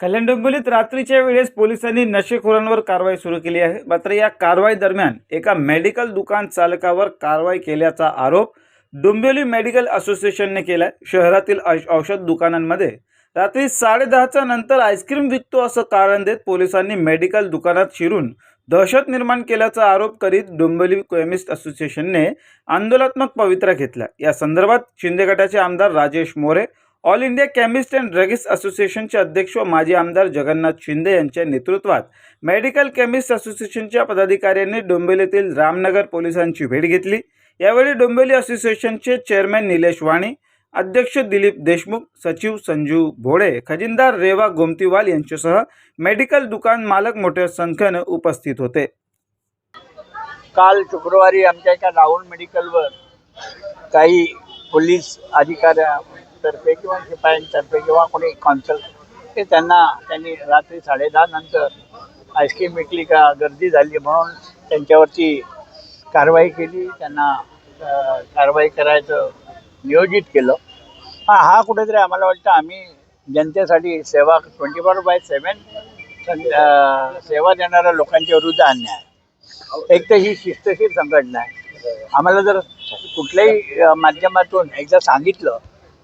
कल्याण डोंबिवलीत रात्रीच्या वेळेस पोलिसांनी नशेखोरांवर कारवाई सुरू केली आहे. मात्र या कारवाई दरम्यान एका मेडिकल दुकान चालकावर कारवाई केल्याचा आरोप डोंबिवली मेडिकल असोसिएशनने केलाय. शहरातील औषध दुकानांमध्ये रात्री साडेदहाच्या नंतर आईस्क्रीम विकतो असं कारण देत पोलिसांनी मेडिकल दुकानात शिरून दहशत निर्माण केल्याचा आरोप करीत डोंबिवली केमिस्ट असोसिएशनने आंदोलनात्मक पवित्रा घेतला. या संदर्भात शिंदे गटाचे आमदार Rajesh More all India chemist and druggist असोसिएशनचे अध्यक्ष व माजी आमदार जगन्नाथ शिंदे यांच्या नेतृत्वात मेडिकल केमिस्ट असोसिएशनच्या पदाधिकाऱ्यांनी डोंबिवलीतील रामनगर पोलिसांची भेट घेतली. यावेळी डोंबिवली असोसिएशनचे चेअरमॅन निलेश वाणी अध्यक्ष दिलीप देशमुख सचिव संजू भोळे खजिनदार रेवा गोमतीवाल यांच्यासह मेडिकल दुकान मालक मोठ्या संख्येनं उपस्थित होते. काल शुक्रवारी आमच्या एका राहुल मेडिकलवर काही पोलीस अधिकाऱ्या अधिकाऱ्यातर्फे किंवा शिपायांतर्फे किंवा कोणी कॉन्सल ते त्यांना त्यांनी रात्री साडेदहा नंतर आईस्क्रीम विकली का गर्दी झाली म्हणून त्यांच्यावरती कारवाई केली. त्यांना कारवाई करायचं नियोजित केलं. हा हा कुठेतरी आम्हाला वाटतं आम्ही जनतेसाठी सेवा ट्वेंटी फोर बाय सेवन सेवा देणाऱ्या लोकांच्या विरुद्ध अन्याय. आहे. एक तर ही शिस्तशीर संघटना आहे. आम्हाला जर कुठल्याही माध्यमातून एकदा सांगितलं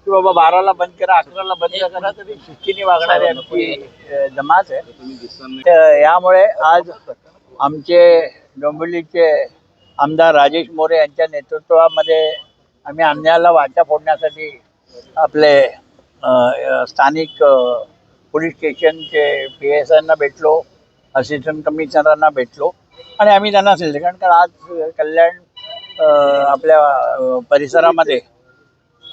की बाबा बाराला बंद करा अकराला बंद करा तरी शिस्तीने वागणारी आमची जमात आहे. तर यामुळे आज आमचे डोंबिवलीचे आमदार राजेश मोरे यांच्या नेतृत्वामध्ये आम्ही अन्यायाला वाटा फोडण्यासाठी आपले स्थानिक पोलीस स्टेशनचे पी एस आयना भेटलो असिस्टंट कमिशनरांना भेटलो आणि आम्ही त्यांना सांगितलं कारण आज कल्याण आपल्या परिसरामध्ये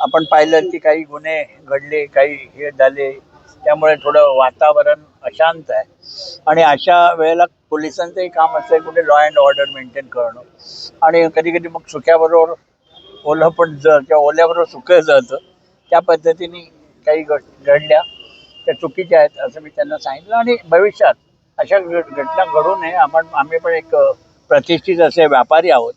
आपण पाहिलं की काही गुन्हे घडले काही हे झाले. त्यामुळे थोडं वातावरण अशांत आहे. आणि अशा वेळेला पोलिसांचंही काम असतं कुठे लॉ अँड ऑर्डर मेंटेन करणं. आणि कधी कधी मग सुक्याबरोबर ओलं पण ज किंवा ओल्याबरोबर सुकं जळतं. त्या पद्धतीने काही गोष्टी घडल्या. त्या चुकीच्या आहेत असं मी त्यांना सांगितलं. आणि भविष्यात अशा घटना घडू नये. आपण आम्ही पण एक प्रतिष्ठित असे व्यापारी आहोत.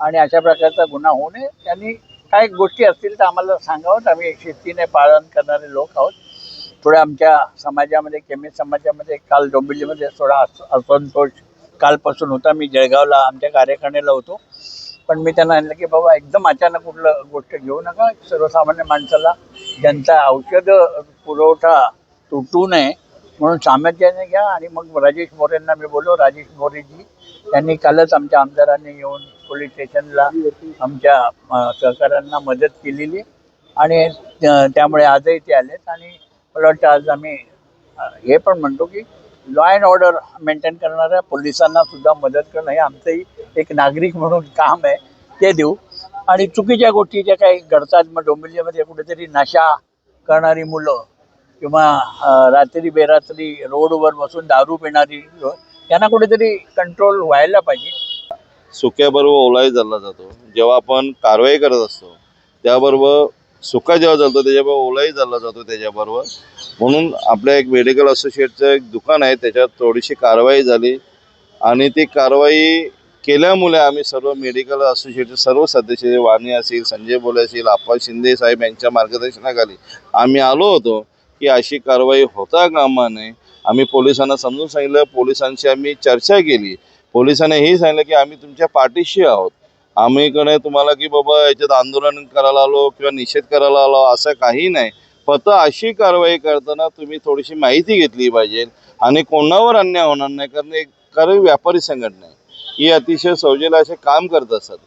आणि अशा प्रकारचा गुन्हा होऊ नये. त्यांनी काय गोष्टी असतील तर आम्हाला सांगावं. आम्ही शेतीने पालन करणारे लोक आहोत. थोड्या आमच्या समाजामध्ये केमी समाजामध्ये काल डोंबिवलीमध्ये थोडा अस- असंतोष कालपासून होता. मी जळगावला आमच्या कार्यकारणीला होतो. पण मी त्यांना आणलं की बाबा एकदम अचानक कुठलं गोष्ट घेऊ नका. सर्वसामान्य माणसाला ज्यांचा औषध पुरवठा तुटू नये. म्हणून सामर्थ्याने घ्या आणि मग राजेश मोरेंना मी बोललो. राजेश मोरेजी त्यांनी कालच आमच्या आमदारांनी येऊन पोलीस स्टेशनला आमच्या सहकाऱ्यांना मदत केलेली आणि त्यामुळे आजही ते आलेत आणि मला वाटतं आज आम्ही हे पण म्हणतो की लॉ अँड ऑर्डर मेंटेन करणाऱ्या पोलिसांना सुद्धा मदत करणं हे आमचंही एक नागरिक म्हणून काम आहे ते देऊ. आणि चुकीच्या गोष्टी ज्या काही घडतात मग डोंबिवलीमध्ये कुठेतरी नशा करणारी मुलं किंवा रात्री बेरात्री रोडवर बसून दारू पिणारी यांना कुठेतरी कंट्रोल व्हायला पाहिजे. सुक्याबरोबर ओलाही चालला जातो. जेव्हा आपण कारवाई करत असतो त्याबरोबर सुका जेव्हा चालतो त्याच्याबरोबर ओलाही चालला जातो त्याच्याबरोबर. म्हणून आपल्या एक मेडिकल असोसिएटचं एक दुकान आहे त्याच्यात थोडीशी कारवाई झाली. आणि ती कारवाई केल्यामुळे आम्ही सर्व मेडिकल असोसिएटचे सर्व सदस्य वाणी असतील संजय बोले असतील आप्पा शिंदे साहेब यांच्या मार्गदर्शनाखाली आम्ही आलो होतो. की अशी कारवाई होता कामा नये आम्ही पोलिसांना समजून सांगितलं पोलिसांशी आम्ही चर्चा केली. पोलिसांनी हे सांगितलं की आम्ही तुमच्या पाठीशी आहोत. आम्ही कडे तुम्हाला की बाबा याच्यात आंदोलन करायला आलो किंवा निषेध करायला आलो असं काही नाही. फक्त अशी कारवाई करताना तुम्ही थोडीशी माहिती घेतली पाहिजे आणि कोणावर अन्याय होणार नाही कारण एक कारण व्यापारी संघटना आहे. ही अतिशय सौजेला असे काम करत असतात